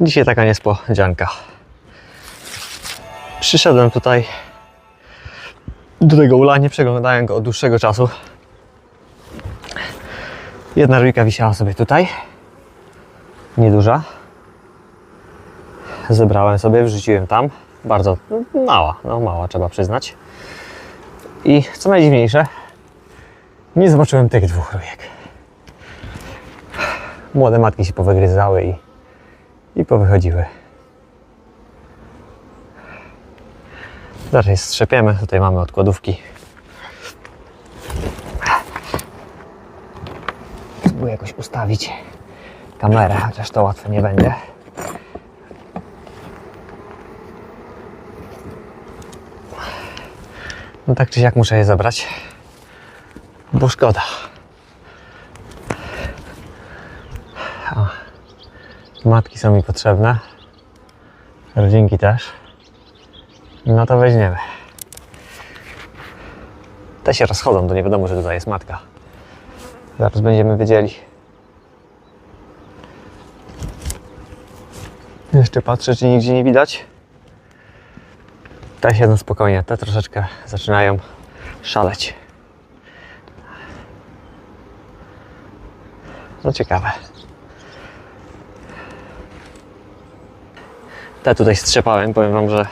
Dzisiaj taka niespodzianka. Przyszedłem tutaj do tego ula, nie przeglądałem go od dłuższego czasu. Jedna rójka wisiała sobie tutaj. Nieduża. Zebrałem sobie, wrzuciłem tam. Bardzo no, mała, no mała trzeba przyznać. I co najdziwniejsze, nie zobaczyłem tych dwóch rójek. Młode matki się powygryzały i, i powychodziły. Zaraz strzepiemy. Tutaj mamy odkładówki. Spróbuję jakoś ustawić kamerę, chociaż to łatwe nie będzie. No tak czy siak muszę je zabrać, bo szkoda. Matki są mi potrzebne, rodzinki też. No to weźmiemy. Te się rozchodzą, to nie wiadomo, że tutaj jest matka. Zaraz będziemy wiedzieli. Jeszcze patrzę, czy nigdzie nie widać. Te siedzą spokojnie, te troszeczkę zaczynają szaleć. No ciekawe. Te tutaj strzepałem, powiem Wam, że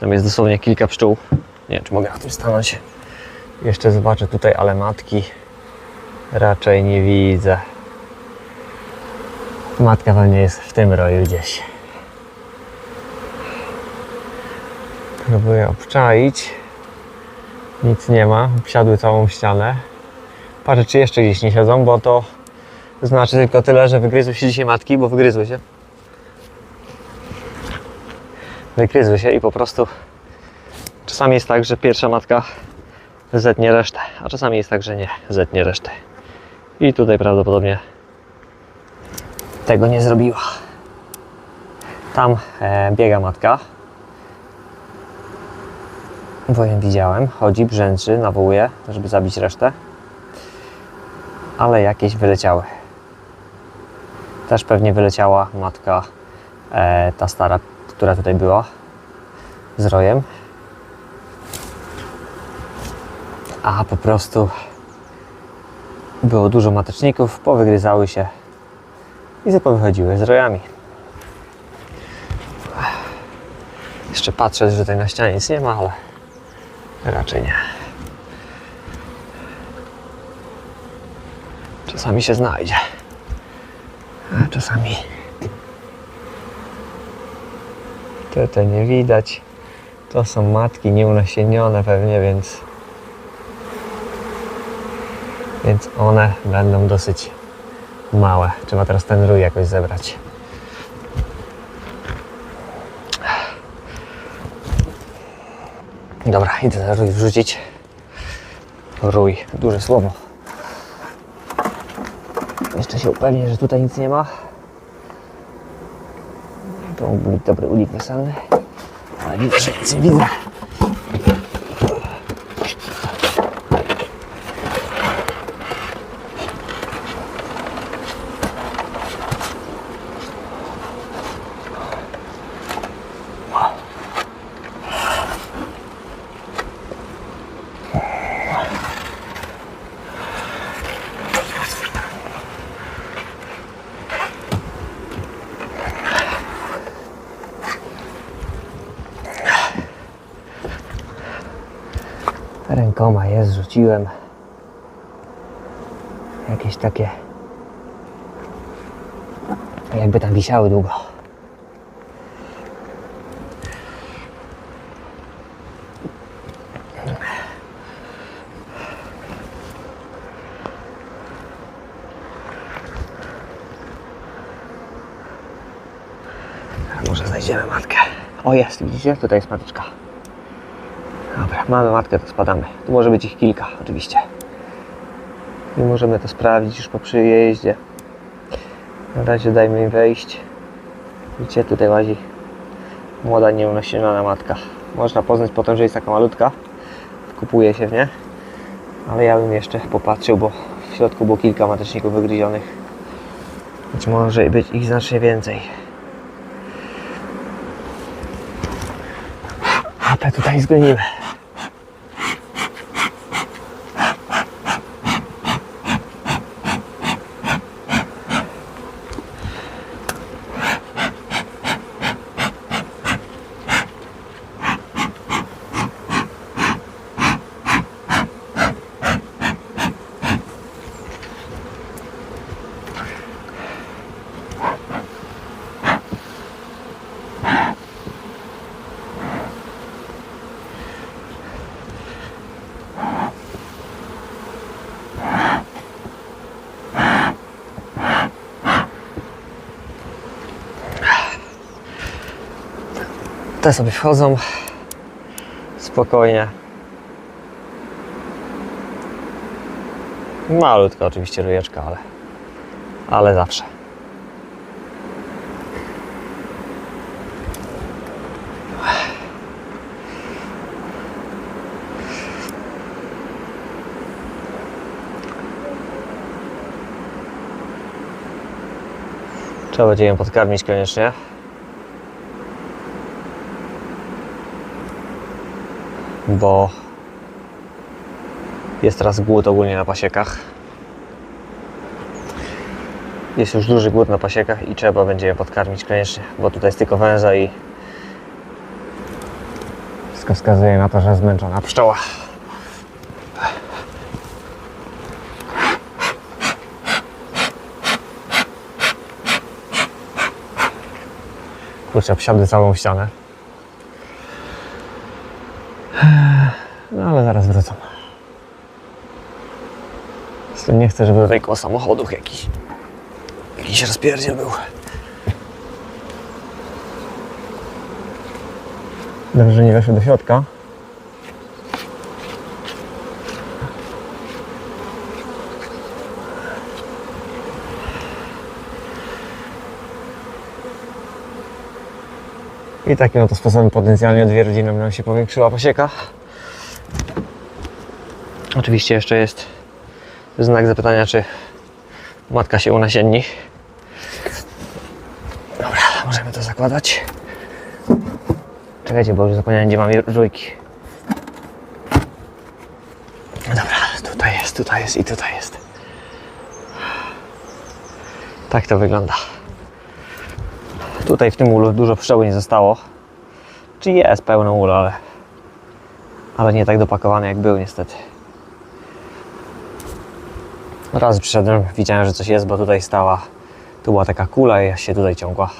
tam jest dosłownie kilka pszczół. Nie wiem, czy mogę na tym stanąć. Jeszcze zobaczę tutaj, ale matki raczej nie widzę. Matka pewnie jest w tym roju gdzieś. Próbuję obczaić. Nic nie ma. Wsiadły całą ścianę. Patrzę, czy jeszcze gdzieś nie siedzą, bo to znaczy tylko tyle, że wygryzły się dzisiaj matki, bo wygryzły się. Wygryzły się i po prostu czasami jest tak, że pierwsza matka zetnie resztę, a czasami jest tak, że nie zetnie resztę. I tutaj prawdopodobnie tego nie zrobiła. Tam e, biega matka. Wojem widziałem, chodzi, brzęczy, nawołuje, żeby zabić resztę. Ale jakieś wyleciały. Też pewnie wyleciała matka, e, ta stara, która tutaj była z rojem. A po prostu było dużo mateczników, powygryzały się i zapowychodziły z rojami. Jeszcze patrzę, że tutaj na ścianie nic nie ma, ale raczej nie. Czasami się znajdzie, a czasami te, te nie widać. To są matki nieunasienione pewnie, więc więc one będą dosyć małe. Trzeba teraz ten rój jakoś zebrać. Dobra, idę ten rój wrzucić. Rój, duże słowo. Jeszcze się upewnię, że tutaj nic nie ma. To mógł być dobry ulik weselny. Ale widzę, że nic Rękoma jest, rzuciłem. Jakieś takie. Jakby tam wisiały długo. A Może znajdziemy matkę. O jest, widzicie? Tutaj jest mateczka mamy matkę, to spadamy. Tu może być ich kilka, oczywiście. I możemy to sprawdzić już po przyjeździe. Na razie dajmy im wejść. Widzicie, tutaj łazi młoda, nieunosiona matka. Można poznać potem, że jest taka malutka. Kupuje się w nie. Ale ja bym jeszcze popatrzył, bo w środku było kilka mateczników wygryzionych. Być może być ich znacznie więcej. Apę tutaj zgonimy. Te sobie wchodzą spokojnie. Malutka oczywiście ryjeczka, ale, ale zawsze. Trzeba będzie ją podkarmić koniecznie. Bo jest teraz głód ogólnie na pasiekach. Jest już duży głód na pasiekach i trzeba będzie je podkarmić koniecznie, bo tutaj jest tylko węza i wszystko wskazuje na to, że zmęczona pszczoła. Kurczę, obsiadły całą ścianę. No ale zaraz wrócą. Z tym nie chcę, żeby koło samochodów jakiś jakiś rozpierdziel był. Dobrze, że nie weszły do środka. I takim oto sposobem potencjalnie dwie rodziny nam się powiększyła pasieka. Oczywiście jeszcze jest znak zapytania, czy matka się unasienni. Dobra, możemy to zakładać. Czekajcie, bo już zapomniałem, gdzie mam rójki. Dobra, tutaj jest, tutaj jest i tutaj jest. Tak to wygląda. Tutaj w tym ulu dużo pszczoły nie zostało. Czy jest pełno ulu, ale, ale nie tak dopakowany jak był niestety. Raz przyszedłem, widziałem, że coś jest, bo tutaj stała, tu była taka kula i się tutaj ciągła.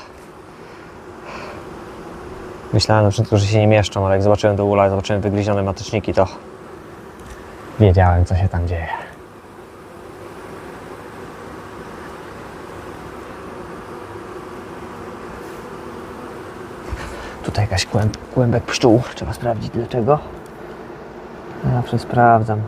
Myślałem na początku, że się nie mieszczą, ale jak zobaczyłem do ula, zobaczyłem wygryzione mateczniki, to wiedziałem, co się tam dzieje. Tutaj jakaś kłęb, kłębek pszczół. Trzeba sprawdzić dlaczego. Ja zawsze sprawdzam.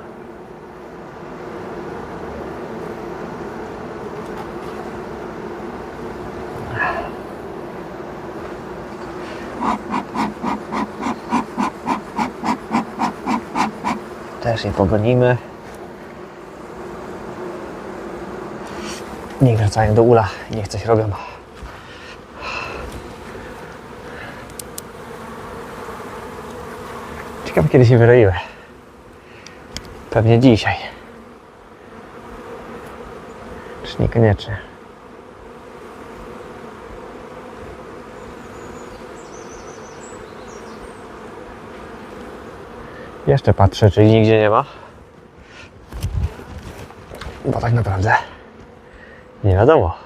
Też je pogonimy. Niech wracają do ula, niech coś robią. Ciekawe kiedy się wyroiły. Pewnie dzisiaj. Czy niekoniecznie. Jeszcze patrzę, czy nigdzie nie ma. Bo tak naprawdę nie wiadomo.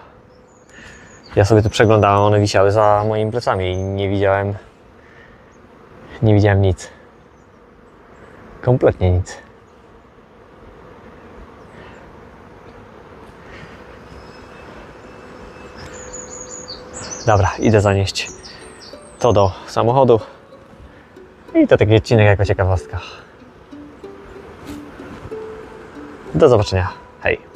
Ja sobie tu przeglądałem, one wisiały za moimi plecami i nie widziałem nie widziałem nic. Kompletnie nic. Dobra, idę zanieść to do samochodu. I to taki odcinek jako ciekawostka. Do zobaczenia. Hej.